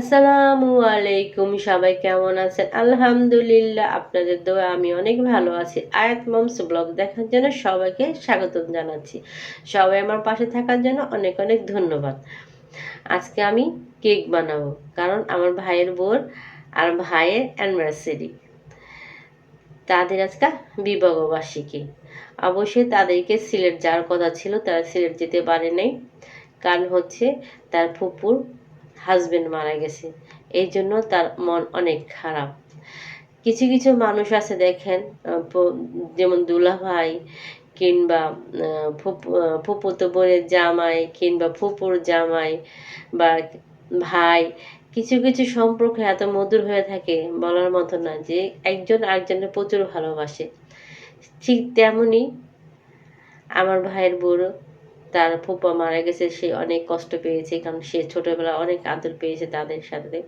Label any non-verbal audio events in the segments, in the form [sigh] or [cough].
আসসালামু আলাইকুম, সবাই কেমন আছেন? আলহামদুলিল্লাহ, আপনাদের দোয়া আমি অনেক ভালো আছি। আয়াত মমস ব্লগ দেখার জন্য সবাইকে স্বাগত জানাচ্ছি। সবাই আমার পাশে থাকার জন্য অনেক অনেক ধন্যবাদ। আজকে আমি কেক বানাবো, কারণ আমার ভাইয়ের বোর আর ভাইয়ের অ্যানিভার্সারি তাদের আজকে বিবাহবার্ষিকী। অবশ্যই তাদেরকে সিলেট যাওয়ার কথা ছিল, তারা সিলেট যেতে পারে নাই। কারণ হচ্ছে তার ফুপুর হাজবেন্ড মারা গেছে। এই জন্য তার মন অনেক খারাপ। কিছু কিছু মানুষ আছে দেখেন যেমন দুলা ভাই কিংবা ফুপু ফুপুতো বোনের জামাই কিংবা ফুপুর জামাই বা ভাই, কিছু কিছু সম্পর্ক এত মধুর হয়ে থাকে বলার মতো না যে একজন আরেকজনের প্রচুর ভালোবাসে। ঠিক তেমনই আমার ভাইয়ের বুড়ো তার ফুপা মারা গেছে, সে অনেক কষ্ট পেয়েছে, কারণ সে ছোটবেলা অনেক আদর পেয়েছে তাদের সাথে।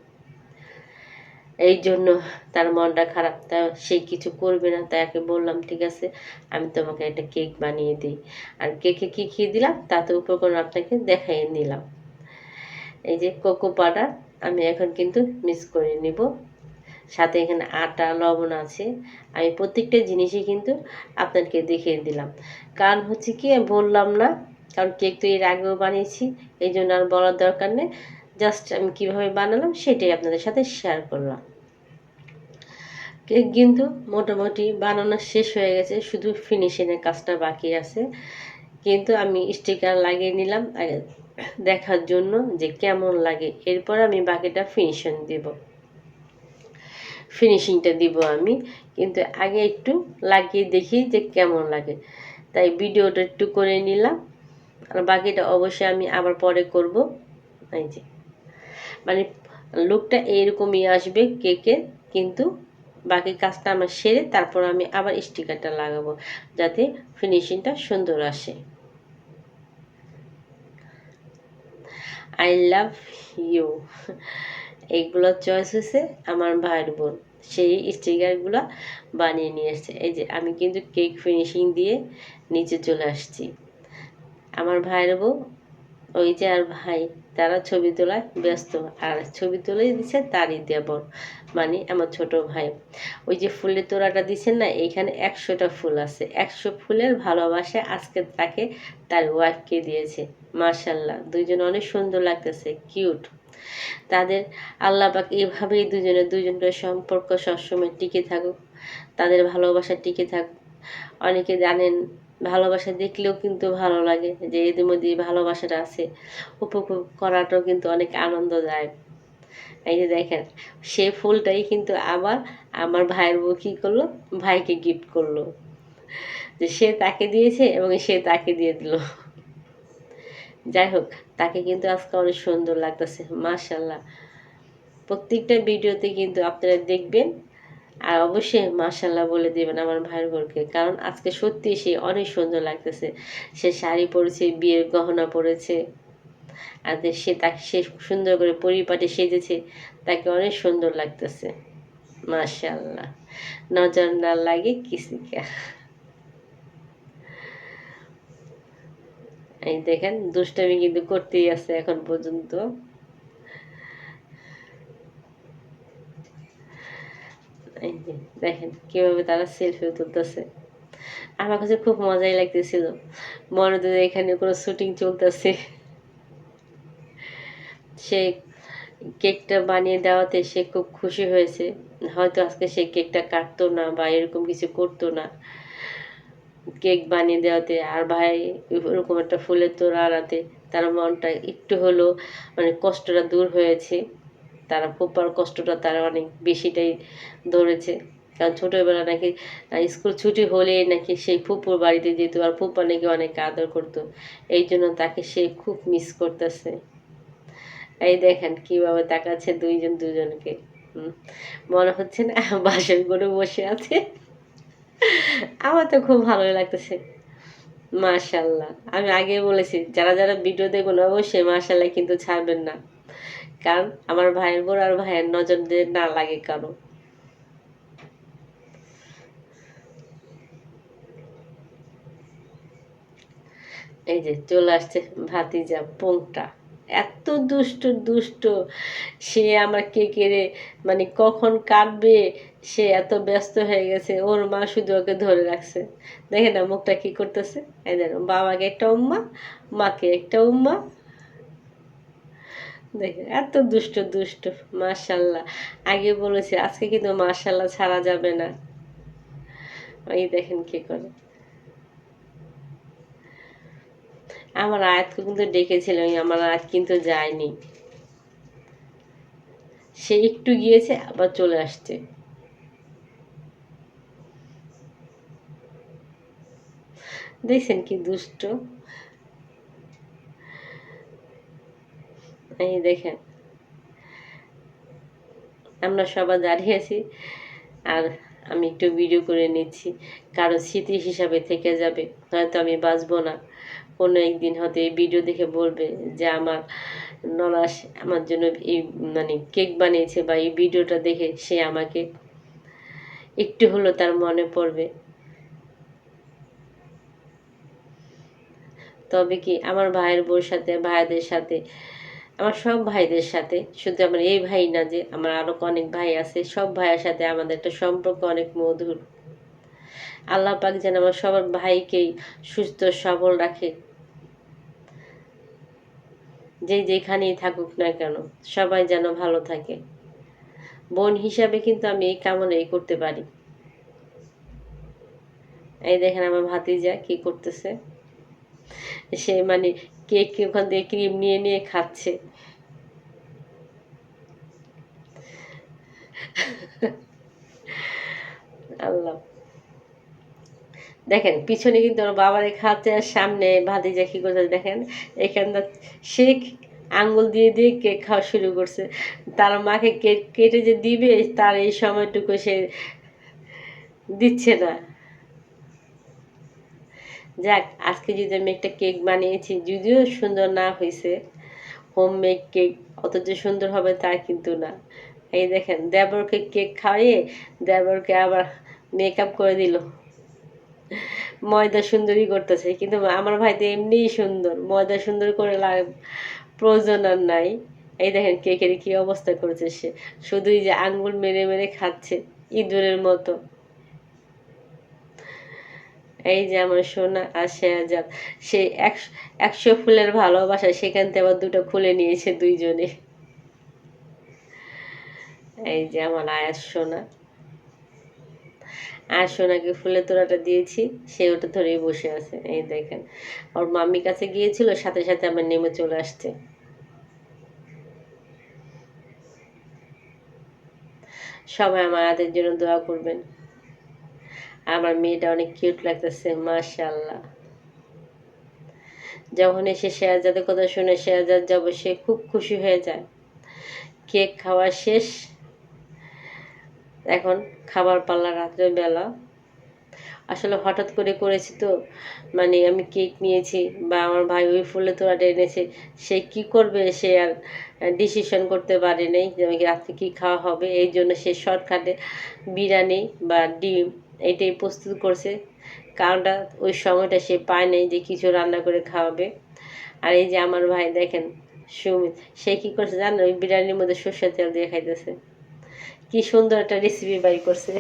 এই জন্য তার মনটা খারাপ, তা সে কিছু করবে না, তাকে বললাম, ঠিক আছে, আমি তোমাকে একটা কেক বানিয়ে দিই। আর কেকে কী খেয়ে দিলাম? তাতে উপকরণ আপনাকে দেখাই নিলাম। এই যে কোকো পাউডার, আমি এখন কিন্তু মিক্স করে নিব। সাথে এখানে আটা, লবণ আছে। আমি প্রত্যেকটা জিনিসই কিন্তু আপনাদেরকে দেখিয়ে দিলাম। কারণ হচ্ছে কি, বললাম না কারণ কেক তো এর আগেও বানিয়েছি, এই জন্য আর বলার দরকার নেই। জাস্ট আমি কীভাবে বানালাম সেটাই আপনাদের সাথে শেয়ার করলাম। কেক কিন্তু মোটামুটি বানানো শেষ হয়ে গেছে, শুধু ফিনিশিংয়ের কাজটা বাকি আছে। কিন্তু আমি স্টিকার লাগিয়ে নিলাম দেখার জন্য যে কেমন লাগে। এরপর আমি বাকিটা ফিনিশিং দেব। ফিনিশিংটা দিব আমি, কিন্তু আগে একটু লাগিয়ে দেখি যে কেমন লাগে। তাই ভিডিওটা একটু করে নিলাম। আর বাকিটা অবশ্যই আমি আবার পরে করব। এই যে। মানে লুকটা এইরকমই আসবে কেকের কিন্তু বাকি কাজটা আমার সেরে তারপর আমি আবার স্টিকারটা লাগাবো, যাতে ফিনিশিংটা সুন্দর আসে। আই লাভ ইউ এইগুলো চয়েস হয়েছে আমার ভাইয়ের বোন। সেই স্টিকারগুলো বানিয়ে নিয়ে এসছে। এই যে, আমি কিন্তু কেক ফিনিশিং দিয়ে নিচে চলে আসছি। আমার ভাইয়ের বউ, ওই যে আর ভাই, তারা ছবি তোলায় ব্যস্ত। আর ছবি তুলেই দিচ্ছে তারই দেবর মানে আমার ছোট ভাই। ওই যে ফুলের তোড়াটা দিচ্ছেন না, এইখানে একশোটা ফুল আছে। একশো ফুলের ভালোবাসা আজকে তাকে তার ওয়াইফকে দিয়েছে। মার্শাল্লাহ দুইজন অনেক সুন্দর লাগতেছে কিউট তাদের আল্লাহ পাক এইভাবেই দুজনে, দুজনের সম্পর্ক সবসময় টিকে থাকুক, তাদের ভালোবাসা টিকে থাকুক। অনেকে জানেন ভালোবাসা দেখলেও কিন্তু ভালো লাগে যে এদের মধ্যে ভালোবাসাটা আছে। উপভোগ করাটাও কিন্তু অনেক আনন্দ আনন্দদায়ক। এই যে দেখেন, সে ফুলটাই কিন্তু আবার আমার ভাইয়ের বউ কী করল? ভাইকে গিফট করল। যে সে তাকে দিয়েছে এবং সে তাকে দিয়ে দিল। যাই হোক, তাকে কিন্তু আজকে অনেক সুন্দর লাগতেছে মার্শাল্লাহ প্রত্যেকটা ভিডিওতে কিন্তু আপনারা দেখবেন আর অবশ্যই মার্শাল্লাহ বলে দেবেন আমার ভাইয়ের বোনকে। কারণ আজকে সত্যি সে অনেক সুন্দর লাগতেছে। সে শাড়ি পরেছে, বিয়ের গহনা পরেছে, আর সে তাকে সে সুন্দর করে পরিপাটি সেজেছে, তাকে অনেক সুন্দর লাগতেছে। মার্শাল্লাহ নজর না লাগে কিসিকা এই দেখেন, দুষ্টামি কিন্তু করতেই আছে এখন পর্যন্ত। এই যে দেখেন কীভাবে তারা সেলফি তুলতেছে। আমার কাছে খুব মজাই লাগতেছিল। মনে যে এখানে কোনো শুটিং চলতেছে। সে কেকটা বানিয়ে দেওয়াতে সে খুব খুশি হয়েছে। হয়তো আজকে সে কেকটা কাটতো না বা এরকম কিছু করতো না। কেক বানিয়ে দেওয়াতে আর ভাই ওরকম একটা ফুলের তোড়া আনাতে তার মনটা একটু হলেও মানে কষ্টটা দূর হয়েছে। তারা ফুপার কষ্টটা তারা অনেক বেশিটাই ধরেছে। কারণ ছোটোবেলা নাকি স্কুল ছুটি হলে নাকি সেই ফুপুর বাড়িতে যেত আর ফুপা নাকি অনেক আদর করতো। এই জন্য তাকে সে খুব মিস করতেছে। এই দেখেন কীভাবে তাকাচ্ছে দুইজন দুজনকে। মনে হচ্ছে না [laughs] বাসন করে বসে আছে। আমার তো খুব ভালোই লাগতেছে। মাশাল্লাহ। আমি আগে বলেছি, যারা যারা ভিডিও দেখুন অবশ্যই মাশাল্লাহ কিন্তু ছাড়বেন না। কারণ আমার ভাইয়ের বোন আর ভাইয়ের নজর দিয়ে না লাগে কারও। এই যে চলে আসছে ভাতিজা পোংটা এত দুষ্ট দুষ্ট। সে আমার কেকেরে মানে কখন কাটবে সে এত ব্যস্ত হয়ে গেছে, ওর মা শুধু ওকে ধরে রাখছে। দেখে না মুখটা কি করতেছে? এই দেখো বাবাকে একটা উম্মা, মাকে একটা উম্মা দেখে এত দুষ্ট দুষ্ট, মাশাল্লাহ। আগে বলেছে, আজকে কিন্তু মাশাল্লাহ ছাড়া যাবে না। এই দেখেন কি করে। আমার আয়াতকে কিন্তু ডেকেছিল আমার আয়াত কিন্তু যায়নি। সে একটু গিয়েছে, আবার চলে আসছে। দেখছেন কি দুষ্ট? এই দেখেন। আমরা সবাই দাঁড়িয়ে আছি আর আমি একটু ভিডিও করে নিচ্ছি। কারও স্মৃতি হিসাবে থেকে যাবে, হয়তো আমি বাঁচবো না। কোনো একদিন হয়তো এই ভিডিও দেখে বলবে যে আমার নলাস আমার জন্য এই মানে কেক বানিয়েছে বা এই ভিডিওটা দেখে সে আমাকে একটু হলো তার মনে পড়বে। তবে কি আমার ভাইয়ের বউর সাথে, ভাইদের সাথে আমার সব ভাইদের সাথে। শুধু আমার এই ভাই না যে, আমার আরও অনেক ভাই আছে। সব ভাইয়ের সাথে আমাদের একটা সম্পর্ক অনেক মধুর। আল্লাহ পাক যেন আমার সবার ভাইকেই সুস্থ, সবল রাখে। যে যেখানেই থাকুক না কেন, সবাই যেন ভালো থাকে। বোন হিসাবে কিন্তু আমি এই কামনাই করতে পারি। এই দেখেন আমার ভাতিজা কি করতেছে। সে মানে কেক ওখান থেকে ক্রিম নিয়ে নিয়ে খাচ্ছে। আল্লাহ। দেখেন, পিছনে কিন্তু ওর বাবারে খাচ্ছে আর সামনে ভাতিজা কি করছে দেখেন? এখানটা সে আঙ্গুল দিয়ে দিয়ে কেক খাওয়া শুরু করছে। তার মাকে কেক কেটে যে দিবে, তার এই সময়টুকু সে দিচ্ছে না। যাক, আজকে যদি আমি একটা কেক বানিয়েছি, যদিও সুন্দর না হয়েছে হোম মেড কেক অত যে সুন্দর হবে তা কিন্তু না। এই দেখেন, দেবরকে কেক খাইয়ে দেবরকে আবার মেকআপ করে দিল। ময়দা সুন্দরী করতেছে, কিন্তু আমার ভাই তো এমনিই সুন্দর, ময়দা সুন্দর করে প্রয়োজন আর নাই। এই দেখেন, কেকের কি অবস্থা করেছে সে। শুধুই যে আঙ্গুল মেরে মেরে খাচ্ছে, ইঁদুরের মতো। এই যে আমার সোনা আর শেয়াজাদ সে একশো একশো ফুলের ভালোবাসা, সেখান থেকে আবার দুটো খুলে নিয়েছে দুইজনে। এই যে আমার আয়াস সোনা। আর সোনাকে ফুলের তোড়াটা দিয়েছি, সে ওটা ধরেই বসে আছে। এই দেখেন, ওর মাম্মির কাছে গিয়েছিল, সাথে সাথে আমার নেমে চলে আসছে। সবাই আমার আদের জন্য দোয়া করবেন। আমার মেয়েটা অনেক কিউট লাগতেছে মাশাল্লাহ যখন এসে শেয়াজাদের কথা শুনে শেয়াজাদ যাব, সে খুব খুশি হয়ে যায়। কেক খাওয়া শেষ। এখন খাবার পাল্লা রাত্রের বেলা। আসলে হঠাৎ করে করেছি তো মানে আমি কেক নিয়েছি বা আমার ভাই ওই ফুলে তোড়াটা এনেছে, সে কি করবে সে আর ডিসিশন করতে পারে নেই যে আমাকে রাত্রে কী খাওয়া হবে। এই জন্য সে শর্টকাটে বিরিয়ানি বা ডিম এটাই প্রস্তুত করছে। কারণটা ওই সময়টা সে পায় নাই যে কিছু রান্না করে খাওয়াবে। আর এই যে আমার ভাই দেখেন, সুমিত, সে কী করছে জানো ওই বিরিয়ানির মধ্যে সর্ষের তেল দিয়ে খাইতেছে। কি সুন্দর একটা রেসিপি বাই করছে।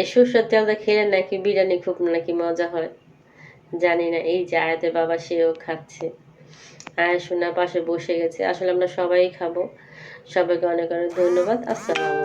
এই সর্ষের তেলটা খেলে নাকি বিরিয়ানি খুব নাকি মজা হয়? জানি না, এই যে আয়াতের বাবা সেও খাচ্ছে। আয়া শোনা পাশে বসে গেছে। আসলে আমরা সবাই খাব। সবাইকে অনেক অনেক ধন্যবাদ। আসসালামু